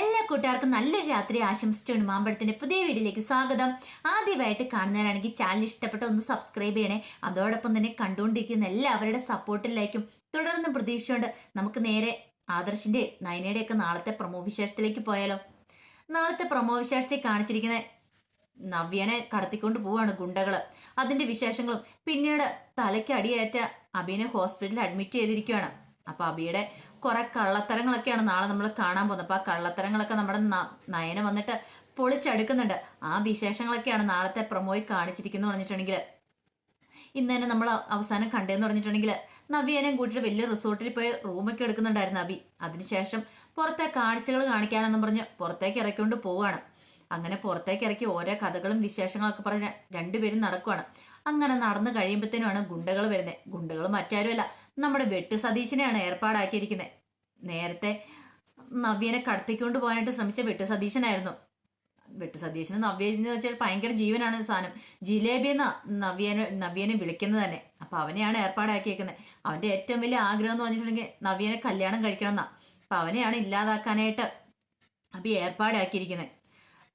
എല്ലാ കൂട്ടുകാർക്കും നല്ലൊരു രാത്രി ആശംസിച്ചുകൊണ്ട് മാമ്പഴത്തിന്റെ പുതിയ വീഡിയോയിലേക്ക് സ്വാഗതം. ആദ്യമായിട്ട് കാണുന്നവരാണെങ്കിൽ ചാനൽ ഇഷ്ടപ്പെട്ട ഒന്ന് സബ്സ്ക്രൈബ് ചെയ്യണേ. അതോടൊപ്പം തന്നെ കണ്ടുകൊണ്ടിരിക്കുന്ന എല്ലാവരുടെ സപ്പോർട്ടിലേക്കും തുടർന്ന് പ്രതീക്ഷിച്ചുകൊണ്ട് നമുക്ക് നേരെ ആദർശിന്റെ നയനയുടെ ഒക്കെ നാളത്തെ പ്രമോ വിശേഷത്തിലേക്ക് പോയാലോ. നാളത്തെ പ്രമോ വിശേഷത്തിൽ കാണിച്ചിരിക്കുന്ന നവ്യനെ കടത്തിക്കൊണ്ട് പോവാണ് ഗുണ്ടകൾ. അതിന്റെ വിശേഷങ്ങളും പിന്നീട് തലയ്ക്ക് അടിയേറ്റ അബിനെ ഹോസ്പിറ്റലിൽ അഡ്മിറ്റ് ചെയ്തിരിക്കുകയാണ്. അപ്പൊ അബിയുടെ കുറെ കള്ളത്തരങ്ങളൊക്കെയാണ് നാളെ നമ്മൾ കാണാൻ പോകുന്നത്. അപ്പൊ ആ കള്ളത്തരങ്ങളൊക്കെ നമ്മുടെ നയന വന്നിട്ട് പൊളിച്ചെടുക്കുന്നുണ്ട്. ആ വിശേഷങ്ങളൊക്കെയാണ് നാളത്തെ പ്രൊമോയിൽ കാണിച്ചിരിക്കുന്നു പറഞ്ഞിട്ടുണ്ടെങ്കിൽ. ഇന്ന് തന്നെ നമ്മൾ അവസാനം കണ്ടതെന്ന് പറഞ്ഞിട്ടുണ്ടെങ്കിൽ നവ്യേനെയും കൂട്ടിയിട്ട് വലിയ റിസോർട്ടിൽ പോയി റൂമൊക്കെ എടുക്കുന്നുണ്ടായിരുന്നു അബി. അതിനുശേഷം പുറത്തെ കാഴ്ചകൾ കാണിക്കാനെന്നും പറഞ്ഞ് പുറത്തേക്ക് ഇറക്കിക്കൊണ്ട് പോവുകയാണ്. അങ്ങനെ പുറത്തേക്ക് ഇറക്കി ഓരോ കഥകളും വിശേഷങ്ങളൊക്കെ പറഞ്ഞ് രണ്ടുപേരും നടക്കുവാണ്. അങ്ങനെ നടന്നു കഴിയുമ്പോഴത്തേനുമാണ് ഗുണ്ടകൾ വരുന്നത്. ഗുണ്ടകൾ മറ്റാരുമല്ല. നമ്മുടെ വെട്ട് സതീശനെയാണ് ഏർപ്പാടാക്കിയിരിക്കുന്നത്. നേരത്തെ നവ്യനെ കടത്തിക്കൊണ്ട് പോകാനായിട്ട് ശ്രമിച്ച വെട്ട് സതീശനായിരുന്നു. വെട്ട് സതീശന് നവ്യ എന്ന് വെച്ചാൽ ഭയങ്കര ജീവനാണ് സാധനം. ജിലേബി എന്ന നവ്യനെ നവ്യനെ വിളിക്കുന്നത് തന്നെ. അപ്പൊ അവനെയാണ് ഏർപ്പാടാക്കിയേക്കുന്നത്. അവന്റെ ഏറ്റവും വലിയ ആഗ്രഹം എന്ന് പറഞ്ഞിട്ടുണ്ടെങ്കിൽ നവ്യനെ കല്യാണം കഴിക്കണം എന്നാ അപ്പൊ അവനെയാണ് ഇല്ലാതാക്കാനായിട്ട് അപ്പൊ ഏർപ്പാടാക്കിയിരിക്കുന്നത്.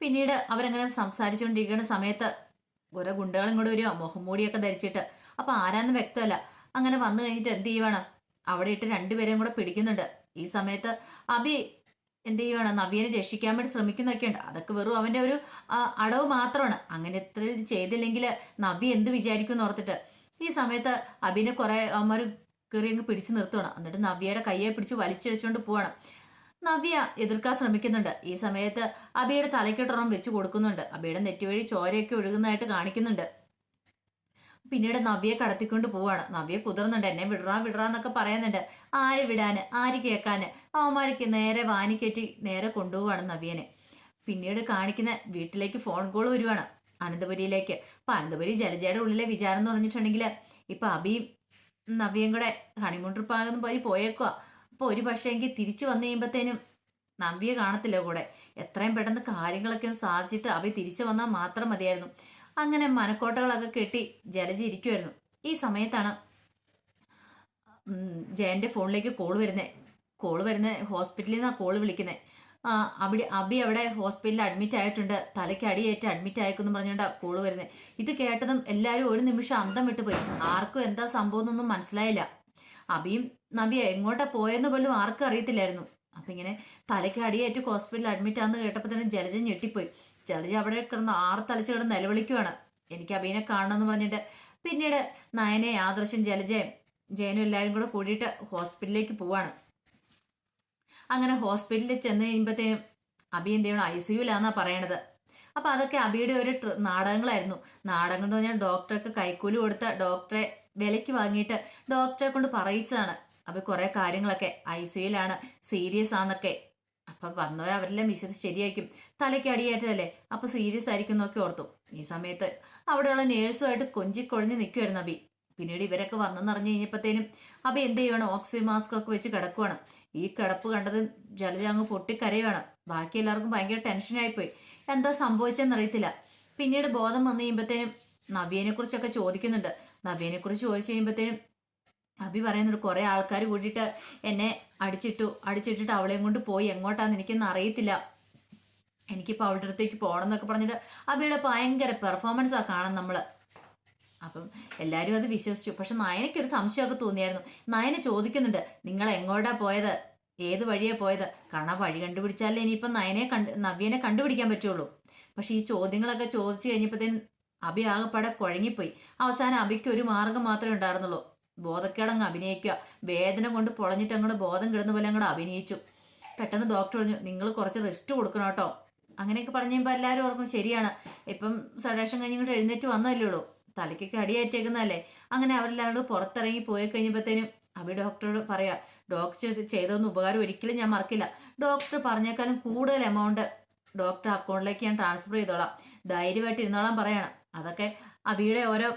പിന്നീട് അവരങ്ങനെ സംസാരിച്ചുകൊണ്ടിരിക്കുന്ന സമയത്ത് ഓരോ ഗുണ്ടകളും ഇങ്ങോട്ട് വരിക മുഖംമൂടിയൊക്കെ ധരിച്ചിട്ട്. അപ്പൊ ആരാന്ന് വ്യക്തമല്ല. അങ്ങനെ വന്നു കഴിഞ്ഞിട്ട് എന്ത് ചെയ്യുവാണ്? അവിടെ ഇട്ട് രണ്ടുപേരെയും കൂടെ പിടിക്കുന്നുണ്ട്. ഈ സമയത്ത് അബി എന്ത് ചെയ്യുവാണ്? നവ്യനെ രക്ഷിക്കാൻ വേണ്ടി ശ്രമിക്കുന്നൊക്കെ ഉണ്ട്. അതൊക്കെ വെറും അവന്റെ ഒരു അടവ് മാത്രമാണ്. അങ്ങനെ ഇത്ര ചെയ്തില്ലെങ്കിൽ നവ്യ എന്ത് വിചാരിക്കും എന്ന് ഓർത്തിട്ട് ഈ സമയത്ത് അബിനെ കുറെ അവന്മാർ കയറി അങ്ങ് പിടിച്ചു നിർത്തുവാണ്. എന്നിട്ട് നവ്യയുടെ കയ്യെ പിടിച്ച് വലിച്ചടിച്ചുകൊണ്ട് പോവാണ്. നവ്യ എതിർക്കാൻ ശ്രമിക്കുന്നുണ്ട്. ഈ സമയത്ത് അബിയുടെ തലയ്ക്കൊട്ടൊറം വെച്ച് കൊടുക്കുന്നുണ്ട്. അബിയുടെ നെറ്റുവഴി ചോരയൊക്കെ ഒഴുകുന്നതായിട്ട് കാണിക്കുന്നുണ്ട്. പിന്നീട് നവ്യയെ കടത്തിക്കൊണ്ട് പോവാണ്. നവ്യ കുതിർന്നുണ്ട്. എന്നെ വിടറാ വിടറാന്നൊക്കെ പറയുന്നുണ്ട്. ആര് വിടാന്? ആര് കേൾക്കാന്? അവന്മാർക്ക് നേരെ വാനിക്കെറ്റി നേരെ കൊണ്ടുപോവാണ് നവ്യനെ. പിന്നീട് കാണിക്കുന്ന വീട്ടിലേക്ക് ഫോൺ കോൾ വരുവാണ് അനന്തപുരിയിലേക്ക്. അപ്പൊ അനന്തപുരി ജലജയുടെ ഉള്ളിലെ വിചാരം എന്ന് പറഞ്ഞിട്ടുണ്ടെങ്കിൽ ഇപ്പൊ അബിയും നവ്യയും കൂടെ ഹണിമൂൺ ട്രിപ്പാകുന്ന പോയി പോയേക്കുക അപ്പൊ ഒരു പക്ഷേ എങ്കിൽ തിരിച്ചു വന്നു കഴിയുമ്പത്തേനും നവ്യ കാണത്തില്ല കൂടെ. എത്രയും പെട്ടെന്ന് കാര്യങ്ങളൊക്കെ സാധിച്ചിട്ട് അബി തിരിച്ചു വന്നാൽ മാത്രം മതിയായിരുന്നു. അങ്ങനെ മനക്കോട്ടകളൊക്കെ കെട്ടി ജലജിരിക്കുമായിരുന്നു ഈ സമയത്താണ് ജയന്റെ ഫോണിലേക്ക് കോൾ വരുന്നത് കോൾ വരുന്ന ഹോസ്പിറ്റലിൽ നിന്നാണ് കോൾ വിളിക്കുന്നത് അവിടെ അബി അവിടെ ഹോസ്പിറ്റലിൽ അഡ്മിറ്റ് ആയിട്ടുണ്ട്. തലയ്ക്ക് അടിയേറ്റ് അഡ്മിറ്റ് ആയിക്കെന്ന് പറഞ്ഞുകൊണ്ട് കോൾ വരുന്നത് ഇത് കേട്ടതും എല്ലാവരും ഒരു നിമിഷം അന്തം വിട്ടുപോയി ആർക്കും എന്താ സംഭവം എന്നൊന്നും മനസ്സിലായില്ല. അബിയും നബിയ എങ്ങോട്ടാ പോയെന്ന് പോലും ആർക്കും അറിയത്തില്ലായിരുന്നു. അപ്പം ഇങ്ങനെ തലയ്ക്ക് അടിയേറ്റ് ഹോസ്പിറ്റലിൽ അഡ്മിറ്റ് ആണെന്ന് കേട്ടപ്പോൾ തന്നെ ജലജൻ ഞെട്ടിപ്പോയി. ജലജ അവിടെ കിടന്ന് ആറ് തലച്ച് കിടന്ന് നിലവിളിക്കുവാണ്. എനിക്ക് അബീനെ കാണണമെന്ന് പറഞ്ഞിട്ട് പിന്നീട് നയനെ ആദർശം ജലജയും ജയനും എല്ലാവരും കൂടെ കൂടിയിട്ട് ഹോസ്പിറ്റലിലേക്ക് പോവാണ്. അങ്ങനെ ഹോസ്പിറ്റലിൽ ചെന്ന് കഴിയുമ്പോഴത്തേനും അബി എന്ത് ചെയ്യണം ഐ സിയുലാന്നാ പറയണത്. അപ്പൊ അതൊക്കെ അബിയുടെ ഒരു നാടകങ്ങളായിരുന്നു. നാടകം എന്ന് പറഞ്ഞാൽ ഡോക്ടർക്ക് കൈക്കൂലി കൊടുത്ത ഡോക്ടറെ വിലയ്ക്ക് വാങ്ങിയിട്ട് ഡോക്ടറെ കൊണ്ട് പറയിച്ചതാണ്. അപ്പൊ കുറെ കാര്യങ്ങളൊക്കെ ഐ സിയുലാണ് സീരിയസ് ആന്നൊക്കെ അപ്പൊ വന്നവർ അവരെല്ലാം വിശ്വസിച്ച് ശരിയായിരിക്കും. തലയ്ക്ക് അടിയേറ്റതല്ലേ? അപ്പൊ സീരിയസ് ആയിരിക്കും എന്നൊക്കെ ഓർത്തു. ഈ സമയത്ത് അവിടെയുള്ള നേഴ്സുമായിട്ട് കൊഞ്ചിക്കൊഴഞ്ഞ് നിൽക്കുമായിരുന്നു അബി പിന്നീട് ഇവരൊക്കെ വന്നെന്നറിഞ്ഞു കഴിഞ്ഞപ്പോഴത്തേനും അബി എന്ത് ചെയ്യണം? ഓക്സിജൻ മാസ്ക് ഒക്കെ വെച്ച് കിടക്കുവാണ്. ഈ കിടപ്പ് കണ്ടത് ജലജ അങ്ങ് പൊട്ടിക്കരയുവാണ്. ബാക്കി എല്ലാവർക്കും ഭയങ്കര ടെൻഷനായിപ്പോയി എന്താ സംഭവിച്ചെന്നറിയത്തില്ല പിന്നീട് ബോധം വന്നു കഴിയുമ്പോഴത്തേനും നവീനെ കുറിച്ചൊക്കെ ചോദിക്കുന്നുണ്ട്. നവീനെ കുറിച്ച് ചോദിച്ചു കഴിയുമ്പോഴത്തേനും അഭി പറയുന്നുണ്ട് കുറെ ആൾക്കാർ കൂടിയിട്ട് എന്നെ അടിച്ചിട്ടു അടിച്ചിട്ടിട്ട് അവളെയും കൊണ്ട് പോയി. എങ്ങോട്ടാന്ന് എനിക്കൊന്നും അറിയത്തില്ല. എനിക്കിപ്പോൾ അവളുടെ അടുത്തേക്ക് പോകണം എന്നൊക്കെ പറഞ്ഞിട്ട് അബിയുടെ ഭയങ്കര പെർഫോമൻസ് ആ കാണാൻ നമ്മൾ അപ്പം എല്ലാവരും അത് വിശ്വസിച്ചു. പക്ഷെ നയനയ്ക്കൊരു സംശയമൊക്കെ തോന്നിയായിരുന്നു. നയന ചോദിക്കുന്നുണ്ട് നിങ്ങൾ എങ്ങോട്ടാ പോയത്? ഏത് വഴിയാ പോയത്? കാരണം വഴി കണ്ടുപിടിച്ചാലേ ഇനിയിപ്പം നയനെ കണ്ട് നവ്യനെ കണ്ടുപിടിക്കാൻ പറ്റുള്ളൂ. പക്ഷെ ഈ ചോദ്യങ്ങളൊക്കെ ചോദിച്ചു കഴിഞ്ഞപ്പോഴത്തേന് അബി ആകെപ്പാടെ കുഴങ്ങിപ്പോയി. അവസാനം അബിക്ക് ഒരു മാർഗം മാത്രമേ ഉണ്ടായിരുന്നുള്ളൂ. ബോധക്കേടങ്ങ് അഭിനയിക്കുക. വേദന കൊണ്ട് പൊളഞ്ഞിട്ട് അങ്ങോട്ട് ബോധം കിടന്ന പോലെ അങ്ങോട്ട് അഭിനയിച്ചു. പെട്ടെന്ന് ഡോക്ടർ പറഞ്ഞു നിങ്ങൾ കുറച്ച് റെസ്റ്റ് കൊടുക്കണം കേട്ടോ. അങ്ങനെയൊക്കെ പറഞ്ഞു കഴിയുമ്പോൾ എല്ലാവരും ഓർക്കും ശരിയാണ്. ഇപ്പം സഡേഷൻ കഴിഞ്ഞ് ഇങ്ങോട്ട് എഴുന്നേറ്റ് വന്നല്ലേ ഉള്ളൂ. തലയ്ക്കൊക്കെ അടിയേറ്റേക്കുന്നതല്ലേ അങ്ങനെ അവരെല്ലാവരും പുറത്തിറങ്ങി പോയി കഴിഞ്ഞപ്പോഴത്തേനും അഭി ഡോക്ടറോട് പറയാം ഡോക്ടർ ചെയ്ത് ചെയ്തൊന്നും ഉപകാരം ഒരിക്കലും ഞാൻ മറക്കില്ല. ഡോക്ടർ പറഞ്ഞേക്കാളും കൂടുതൽ എമൗണ്ട് ഡോക്ടർ അക്കൗണ്ടിലേക്ക് ഞാൻ ട്രാൻസ്ഫർ ചെയ്തോളാം. ധൈര്യമായിട്ട് ഇരുന്നോളാം പറയണം. അതൊക്കെ അവിയുടെ ഓരോ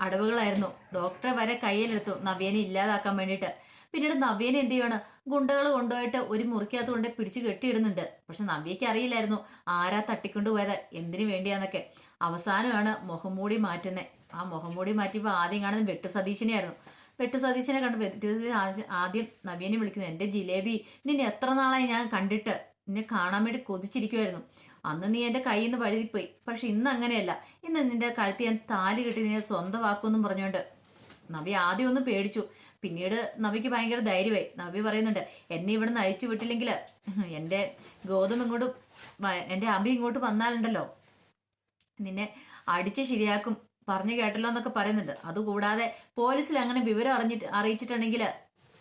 അടവുകളായിരുന്നു. ഡോക്ടർ വരെ കയ്യിലെടുത്തു. നവ്യനെ ഇല്ലാതാക്കാൻ വേണ്ടിയിട്ട്. പിന്നീട് നവ്യനെ എന്ത് ചെയ്യാണ്? ഗുണ്ടകൾ കൊണ്ടുപോയിട്ട് ഒരു മുറിക്കകത്ത് കൊണ്ട് പിടിച്ച് കെട്ടിയിടുന്നുണ്ട്. പക്ഷെ നവ്യയ്ക്ക് അറിയില്ലായിരുന്നു. ആരാ തട്ടിക്കൊണ്ടുപോയത് എന്തിനു വേണ്ടിയാന്നൊക്കെ. അവസാനമാണ് മുഖംമൂടി മാറ്റുന്നത് ആ മുഖംമൂടി മാറ്റിയപ്പോൾ ആദ്യം കാണുന്നത് വെട്ട് സതീശനെയായിരുന്നു. വെട്ട് സതീശനെ കണ്ട് വെട്ട് ആദ്യം നവ്യനെ വിളിക്കുന്നത് എന്റെ ജിലേബി നിന്നെ എത്ര നാളായി ഞാൻ കണ്ടിട്ട്? നിന്നെ കാണാൻ വേണ്ടി കൊതിച്ചിരിക്കുമായിരുന്നു അന്ന് നീ എന്റെ കയ്യിൽ നിന്ന് വഴുതിപ്പോയി. പക്ഷെ ഇന്ന് അങ്ങനെയല്ല. ഇന്ന് നിന്റെ കഴുത്തി ഞാൻ താലി കെട്ടി നിന്നെ സ്വന്തമാക്കുമെന്നും പറഞ്ഞുകൊണ്ട് നവി ആദ്യം ഒന്ന് പേടിച്ചു. പിന്നീട് നവിക്ക് ഭയങ്കര ധൈര്യമായി. നവി പറയുന്നുണ്ട് എന്നെ ഇവിടെ നിന്ന് അഴിച്ചു വിട്ടില്ലെങ്കിൽ എന്റെ ഗോതമ്പ് ഇങ്ങോട്ട് എന്റെ എന്റെ അമ്പി ഇങ്ങോട്ട് വന്നാലുണ്ടല്ലോ. നിന്നെ അടിച്ച് ശരിയാക്കും പറഞ്ഞു കേട്ടല്ലോ എന്നൊക്കെ പറയുന്നുണ്ട്. അതുകൂടാതെ പോലീസിൽ അങ്ങനെ വിവരം അറിഞ്ഞിട്ട് അറിയിച്ചിട്ടുണ്ടെങ്കിൽ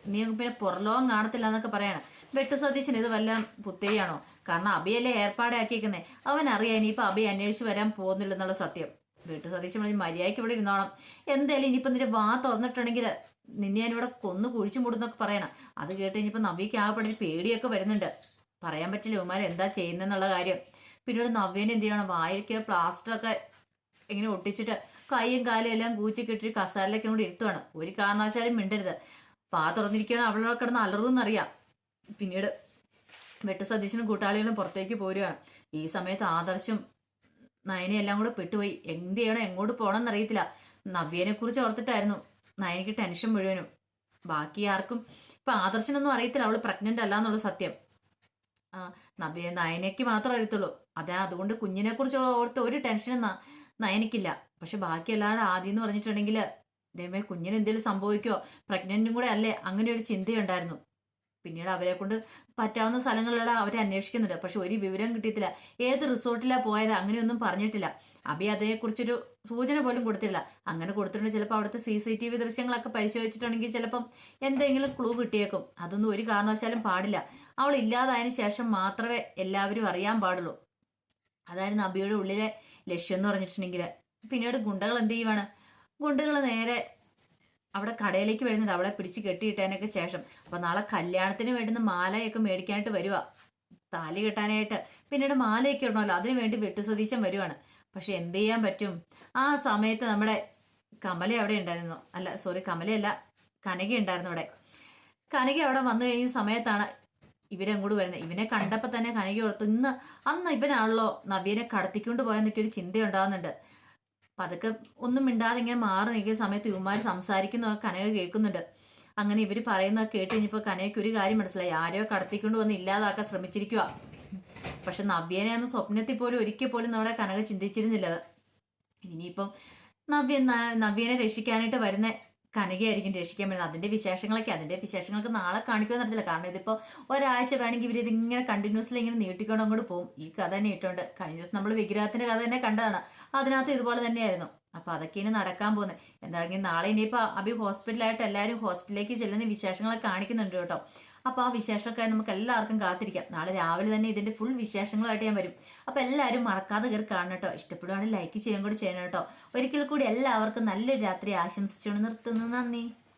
നീ പിന്നെ പുറലോകം കാണത്തില്ല എന്നൊക്കെ പറയാണ്. വെട്ടു സതീശൻ ഇത് വല്ല പുത്തേയാണോ കാരണം അബിയല്ലേ ഏർപ്പാടാക്കിയേക്കുന്നേ അവൻ അറിയാം ഇനിയിപ്പോൾ അബി അന്വേഷിച്ച് വരാൻ പോകുന്നില്ലെന്നുള്ള സത്യം. വീട്ടിൽ സതീശൻ പറഞ്ഞ് മര്യാദയ്ക്ക് ഇവിടെ ഇരുന്നോണം. എന്തായാലും ഇനിയിപ്പോൾ നിന്റെ വാ തുറന്നിട്ടുണ്ടെങ്കിൽ നിന്നെ ഇവിടെ കൊന്നു കുഴിച്ചു മൂടുന്നൊക്കെ പറയണം. അത് കേട്ട് ഇനിയിപ്പോൾ നവ്യക്ക് ആ പടി പേടിയൊക്കെ വരുന്നുണ്ട്. പറയാൻ പറ്റില്ല ഉമാർ എന്താ ചെയ്യുന്നെന്നുള്ള കാര്യം. പിന്നീട് നവ്യനെ എന്ത് ചെയ്യണം? വായിക്ക് പ്ലാസ്റ്ററൊക്കെ ഇങ്ങനെ ഒട്ടിച്ചിട്ട് കൈയും കാലും എല്ലാം കൂച്ചി കെട്ടി കസാലിലൊക്കെ കൊണ്ട് ഇരുത്തുവാണ്. ഒരു കാരണവശാലും മിണ്ടരുത്. പാ തുറന്നിരിക്കുകയാണ് അവളെ കിടന്ന് അലറുമെന്നറിയാം. പിന്നീട് വെട്ട് സതീശനും കൂട്ടാളികളും പുറത്തേക്ക് പോരുകയാണ്. ഈ സമയത്ത് ആദർശം നയനെ എല്ലാം കൂടെ പെട്ടുപോയി. എന്ത് ചെയ്യണം? എങ്ങോട്ട് പോകണം എന്നറിയത്തില്ല. നവ്യനെ കുറിച്ച് ഓർത്തിട്ടായിരുന്നു നയനക്ക് ടെൻഷൻ മുഴുവനും. ബാക്കി ആർക്കും ഇപ്പൊ ആദർശനൊന്നും അറിയത്തില്ല. അവൾ പ്രഗ്നന്റ് അല്ല എന്നുള്ള സത്യം. നവ്യ നയനയ്ക്ക് മാത്രം അറിയത്തുള്ളൂ. അതെ അതുകൊണ്ട് കുഞ്ഞിനെ കുറിച്ച് ഓർത്ത് ഒരു ടെൻഷനും നയനക്കില്ല പക്ഷെ ബാക്കി എല്ലാവരും ആദ്യം എന്ന് പറഞ്ഞിട്ടുണ്ടെങ്കിൽ ദൈവമേ കുഞ്ഞിന് എന്തെങ്കിലും സംഭവിക്കോ പ്രഗ്നന്റും കൂടെ അല്ലേ? അങ്ങനെ ഒരു ചിന്തയുണ്ടായിരുന്നു. പിന്നീട് അവരെ കൊണ്ട് പറ്റാവുന്ന സ്ഥലങ്ങളിലൂടെ അവരെ അന്വേഷിക്കുന്നുണ്ട്. പക്ഷെ ഒരു വിവരം കിട്ടിയിട്ടില്ല. ഏത് റിസോർട്ടിലാണ് പോയത്? അങ്ങനെയൊന്നും പറഞ്ഞിട്ടില്ല. അബി അതേക്കുറിച്ചൊരു സൂചന പോലും കൊടുത്തില്ല അങ്ങനെ കൊടുത്തിട്ടുണ്ട്. ചിലപ്പോൾ അവിടുത്തെ സി സി ടി വി ദൃശ്യങ്ങളൊക്കെ പരിശോധിച്ചിട്ടുണ്ടെങ്കിൽ ചിലപ്പം എന്തെങ്കിലും ക്ലൂ കിട്ടിയേക്കും. അതൊന്നും ഒരു കാരണവശാലും പാടില്ല. അവൾ ഇല്ലാതായതിനു ശേഷം മാത്രമേ എല്ലാവരും അറിയാൻ പാടുള്ളൂ. അതായിരുന്നു അബിയുടെ ഉള്ളിലെ ലക്ഷ്യം എന്ന് പറഞ്ഞിട്ടുണ്ടെങ്കിൽ. പിന്നീട് ഗുണ്ടകൾ എന്ത് ചെയ്യുവാണ്? ഗുണ്ടകൾ നേരെ അവിടെ കടയിലേക്ക് വരുന്നുണ്ട്. അവളെ പിടിച്ച് കെട്ടിയിട്ടതിനൊക്കെ ശേഷം. അപ്പൊ നാളെ കല്യാണത്തിന് വേണ്ടുന്ന മാലയൊക്കെ മേടിക്കാനായിട്ട് വരുവാ. താലി കെട്ടാനായിട്ട്. പിന്നീട് മാലയൊക്കെ ഇടണമല്ലോ. അതിനു വേണ്ടി വെട്ടു സതീശൻ വരുവാണ്. പക്ഷെ എന്ത് ചെയ്യാൻ പറ്റും? ആ സമയത്ത് നമ്മുടെ കമല അവിടെ ഉണ്ടായിരുന്നു. അല്ല സോറി കമലയല്ല കനക ഉണ്ടായിരുന്നു അവിടെ. കനക അവിടെ വന്നു കഴിഞ്ഞ സമയത്താണ് ഇവരങ്ങോട്ട് വരുന്നത്. ഇവനെ കണ്ടപ്പോൾ തന്നെ കനക ഓർത്ത് ഇന്ന് അന്ന് ഇവനാണല്ലോ നവ്യനെ കടത്തിക്കൊണ്ട് പോയെന്നൊക്കെ ഒരു ചിന്തയുണ്ടാകുന്നുണ്ട് പതുക്കെ ഒന്നും മിണ്ടാതെ ഇങ്ങനെ മാറി നിൽക്കുന്ന സമയത്ത് ഇവന്മാർ സംസാരിക്കുന്നതൊക്കെ കനക കേൾക്കുന്നുണ്ട്. അങ്ങനെ ഇവർ പറയുന്നതൊക്കെ കേട്ട് കഴിഞ്ഞപ്പോൾ കനകയ്ക്ക് ഒരു കാര്യം മനസ്സിലായി. ആരോ കടത്തിക്കൊണ്ട് വന്ന് ഇല്ലാതാക്കാൻ ശ്രമിച്ചിരിക്കുക പക്ഷെ നവ്യനെ അന്ന് സ്വപ്നത്തിൽ പോലും ഒരിക്കൽ പോലും നമ്മുടെ കനക ചിന്തിച്ചിരുന്നില്ല. ഇനിയിപ്പം നവ്യ നവ്യനെ രക്ഷിക്കാനായിട്ട് വരുന്ന കനകയായിരിക്കും രക്ഷിക്കാൻ പറ്റുന്നത് അതിന്റെ വിശേഷങ്ങളൊക്കെ അതിന്റെ വിശേഷങ്ങൾക്ക് നാളെ കാണിക്കുമെന്ന് അറിയില്ല കാരണം ഇതിപ്പോ ഒരാഴ്ച വേണമെങ്കിൽ ഇവർ ഇതിങ്ങനെ കണ്ടിന്യൂസ്ലി ഇങ്ങനെ നീട്ടിക്കൊണ്ട് അങ്ങോട്ട് പോകും. ഈ കഥ തന്നെ ഇട്ടുണ്ട് കഴിഞ്ഞ ദിവസം നമ്മൾ വിഗ്രഹത്തിന്റെ കഥ തന്നെ കണ്ടതാണ്. അതിനകത്ത് ഇതുപോലെ തന്നെയായിരുന്നു. അപ്പൊ അതൊക്കെ ഇനി നടക്കാൻ പോകുന്നത്. എന്താണെങ്കിൽ നാളെ ഇനിയിപ്പോ അഭി ഹോസ്പിറ്റലായിട്ട് എല്ലാവരും ഹോസ്പിറ്റലിലേക്ക് ചെല്ലുന്ന വിശേഷങ്ങളൊക്കെ കാണിക്കുന്നുണ്ട് കേട്ടോ. അപ്പൊ ആ വിശേഷമൊക്കെ നമുക്ക് എല്ലാവർക്കും കാത്തിരിക്കാം. നാളെ രാവിലെ തന്നെ ഇതിന്റെ ഫുൾ വിശേഷങ്ങളായിട്ട് ഞാൻ വരും. അപ്പോൾ എല്ലാവരും മറക്കാതെ കയറി കാണണം കേട്ടോ. ഇഷ്ടപ്പെടുവാണെങ്കിൽ ലൈക്ക് ചെയ്യാൻ കൂടി ചെയ്യണം കേട്ടോ. ഒരിക്കൽ കൂടി എല്ലാവർക്കും നല്ലൊരു രാത്രി ആശംസിച്ചുകൊണ്ട് നിർത്തുന്നു. നന്ദി.